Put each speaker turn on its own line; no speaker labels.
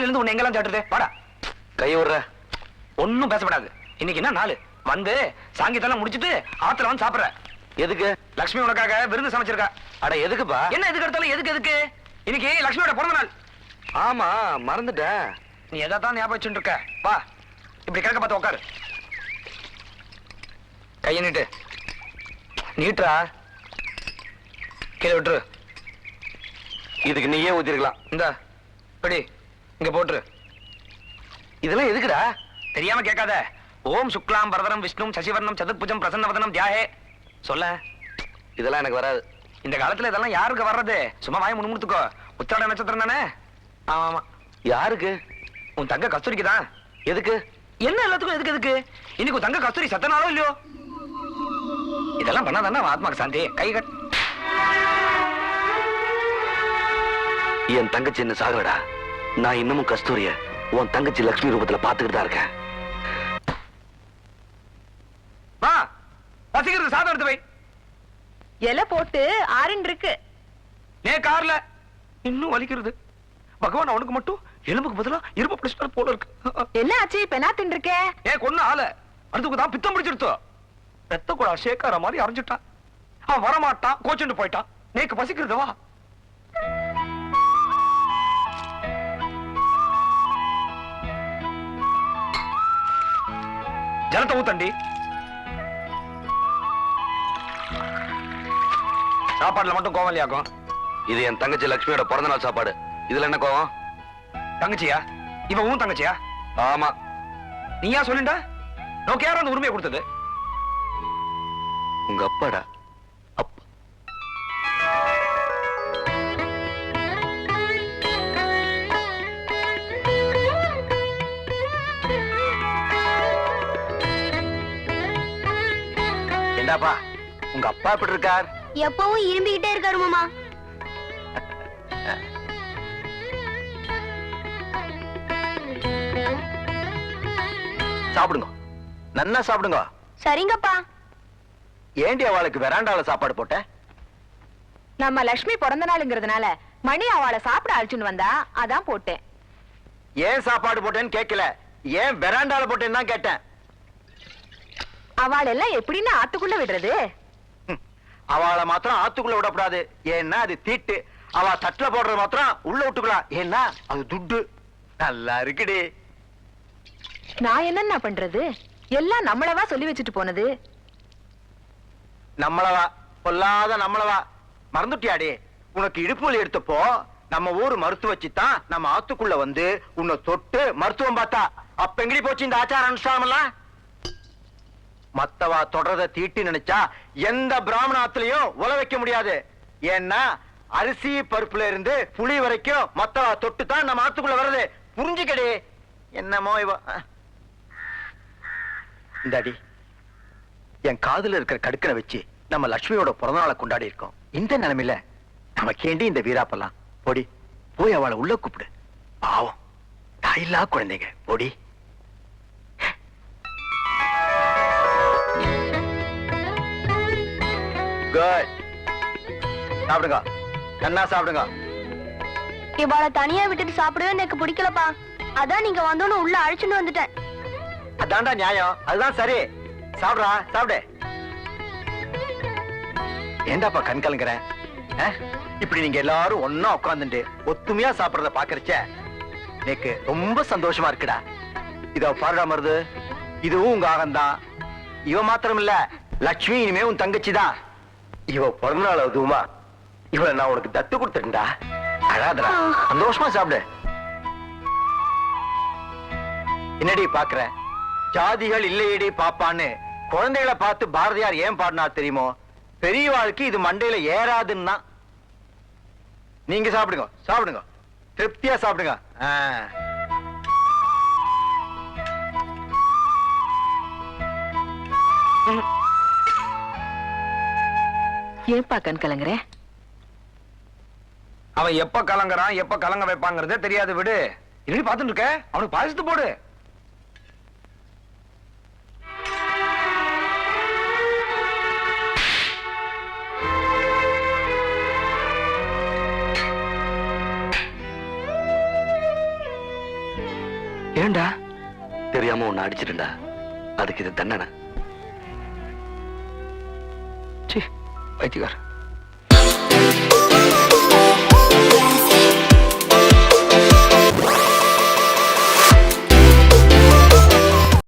வந்து உன்னை எங்கெல்லாம் சாட்டுறது வாடா.
கை விடுற
ஒன்னும் பேசப்படாது. இன்னைக்கு என்ன நாள்? வந்து சாங்கியத்தெல்லாம் முடிச்சிட்டு ஆத்துல வந்து சாப்பிடுற.
எதுக்கு?
லக்ஷ்மி உனக்காக விருந்து சமைச்சிருக்கா.
அட எதுக்குப்பா?
என்ன எதுக்கு எடுத்தாலும் எதுக்கு எதுக்கு? இன்னைக்கு லக்ஷ்மியோட பிறந்த நாள்.
ஆமா மறந்துட்டேன்.
நீ எதான் ஞாபகம் வச்சுட்டு இருக்க வா இப்படி கிழக்க பார்த்து உட்காரு கையை நீட்டு. நீட்டுறா. கீழே விட்டுரு.
இதுக்கு நீயே ஊத்திருக்கலாம்.
இந்த படி. இங்க போட்டுரு.
இதெல்லாம் எதுக்குடா?
தெரியாம கேட்காத. ஓம் சுக்லாம் வரதனம் விஷ்ணு சசிவர்ணம் சதுர்புஜம் பிரசன்னவதனம் தியாகே. சொல்ல.
இதெல்லாம் எனக்கு வராது.
இந்த காலத்துல இதெல்லாம் யாருக்கு வர்றது? சும்மா வாய் முன்முடுத்துக்கோ உத்திராட நட்சத்திரம் தானே? ஆமா ஆமா.
யாருக்கு?
உன் தங்க கஸ்தூரிக்கு தான்.
எதுக்கு?
என்ன எல்லாத்துக்கும் எதுக்கு எதுக்கு? இன்னைக்கு உன் தங்க கஸ்தூரி சத்தனாலும் இல்லையோ? இதெல்லாம் பண்ணாதானே அவன் ஆத்மாக்கு சாந்தி. கை கட்.
என் தங்கச்சி என்ன சாகலடா? நான் இன்னமும் கஸ்தூரிய உன் தங்கச்சி லக்ஷ்மி ரூபத்துல பாத்துக்கிட்டு தான் இருக்கேன்.
பசிக்கிறது சாதம் எடுத்து வை.
இலை போட்டு ஆறுன்னு இருக்கு.
நே கார்ல இன்னும் வலிக்கிறது. பகவான் அவனுக்கு மட்டும் எலும்புக்கு பதிலா இரும்பு பிடிச்சிட்டு போல இருக்கு.
என்ன ஆச்சு இப்ப என்ன தின்றுக்க
ஏ கொன்ன ஆள. அடுத்துக்கு தான் பித்தம் பிடிச்சிருத்தோ ரத்த கூட சேக்கார மாதிரி அரைஞ்சிட்டான். அவன் வரமாட்டான் கோச்சுட்டு போயிட்டான். நேக்கு பசிக்கிறது ஜலத்தை ஊத்தண்டி சாப்பாடுல மட்டும் கோவம் இல்லையாக்கும்
இது என் தங்கச்சி லக்ஷ்மியோட பிறந்த நாள் சாப்பாடு இதுல என்ன கோவம்
தங்கச்சியா இவன் உன் தங்கச்சியா
ஆமா
நீயா சொல்லிண்டா நோக்கு யாரும் அந்த உரிமையை கொடுத்தது
உங்க அப்பாடா
என்னப்பா உங்க அப்பா எப்படி இருக்கார்?
எப்பவும் இரும்பிக்கிட்டே இருக்காரு மாமா.
சாப்பிடுங்க. நன்னா சாப்பிடுங்க.
சரிங்கப்பா.
ஏண்டி அவளுக்கு வெராண்டால சாப்பாடு போட்ட?
நம்ம லக்ஷ்மி பிறந்த நாளுங்கிறதுனால மணி அவளை சாப்பிட அழைச்சுன்னு வந்தா அதான் போட்டேன்.
ஏன் சாப்பாடு போட்டேன்னு கேட்கல ஏன் வெராண்டால போட்டேன்னு தான் கேட்டேன்.
அவள் எல்லாம் எப்படின்னு ஆத்துக்குள்ள விடுறது.
அவளை மாத்திரம் ஆத்துக்குள்ள விடக்கூடாது. ஏன்னா அது தீட்டு. அவ தட்டுல போடுறது மாத்திரம் உள்ள விட்டுக்கலாம். ஏன்னா அது துட்டு. நல்லா இருக்குடி.
நான் என்னென்ன பண்றது? எல்லாம் நம்மளவா சொல்லி வச்சுட்டு போனது?
நம்மளவா? பொல்லாத நம்மளவா? மறந்துட்டியாடி. உனக்கு இடுப்பு வலி எடுத்தப்போ நம்ம ஊர் மருத்துவ தான் நம்ம ஆத்துக்குள்ள வந்து உன்னை தொட்டு மருத்துவம் பார்த்தா. அப்ப எங்கடி போச்சு இந்த ஆச்சார அனுஷ்டானம் எல்லாம் மத்தவா தொடரத தீட்டி நினைச்சா எந்த பிராமணாத்திலையும் உல வைக்க முடியாது. ஏன்னா அரிசி பருப்புல இருந்து புளி வரைக்கும் மத்தவா தொட்டு தான் நம்ம ஆத்துக்குள்ள வருது புரிஞ்சுக்கடி. என்னமோ இவ இந்தாடி என் காதுல இருக்கிற கடுக்கனை வச்சு நம்ம லட்சுமியோட பிறந்தநாளை கொண்டாடி இருக்கோம். இந்த நிலைமையில நமக்கேண்டி இந்த வீராப்பெல்லாம்? பொடி போய் அவளை உள்ள கூப்பிடு. பாவம் தாயில்லா குழந்தைங்க. பொடி. சாப்பிடுங்க. நன்னா சாப்பிடுங்க.
இவாள தனியா விட்டுட்டு சாப்பிடவே எனக்கு பிடிக்கலப்பா. அதான் நீங்க வந்தோன்னு உள்ள அழைச்சுட்டு வந்துட்டேன்.
அதான்டா நியாயம். அதுதான் சரி. சாப்பிடுறா சாப்பிடு. ஏண்டாப்பா கண் கலங்குற? இப்படி நீங்க எல்லாரும் ஒன்னா உட்கார்ந்துட்டு ஒத்துமையா சாப்பிடுறத பாக்குறச்ச எனக்கு ரொம்ப சந்தோஷமா இருக்குடா. இத பாருடா மருது. இதுவும் உங்க ஆகம்தான். இவ மாத்திரம் இல்ல லட்சுமி இனிமே உன் தங்கச்சி தான் இவ பிறந்த நாள் அதுவுமா? இவளை நான் உனக்கு தத்து கொடுத்துட்டேன்டா. அழாதடா. சந்தோஷமா சாப்பிடு. என்னடி பாக்குற ஜாதிகள் இல்லையடி பாப்பான்னு குழந்தைகளை பார்த்து பாரதியார் ஏன் பாடினார் தெரியுமோ? பெரியவாளுக்கு இது மண்டையில ஏறாதுன்னா. நீங்க சாப்பிடுங்க சாப்பிடுங்க. திருப்தியா சாப்பிடுங்க. ஆ.
ஏன்பா கண் கலங்குற?
அவன் எப்ப கலங்குறான் எப்ப கலங்க வைப்பாங்கிறதே தெரியாது விடு. இப்படி பாத்துட்டு இருக்க? அவனுக்கு பாயசத்து போடு.
ஏண்டா?
தெரியாம உன்னை அடிச்சிட்டா அதுக்கு இது தண்டனை.
சி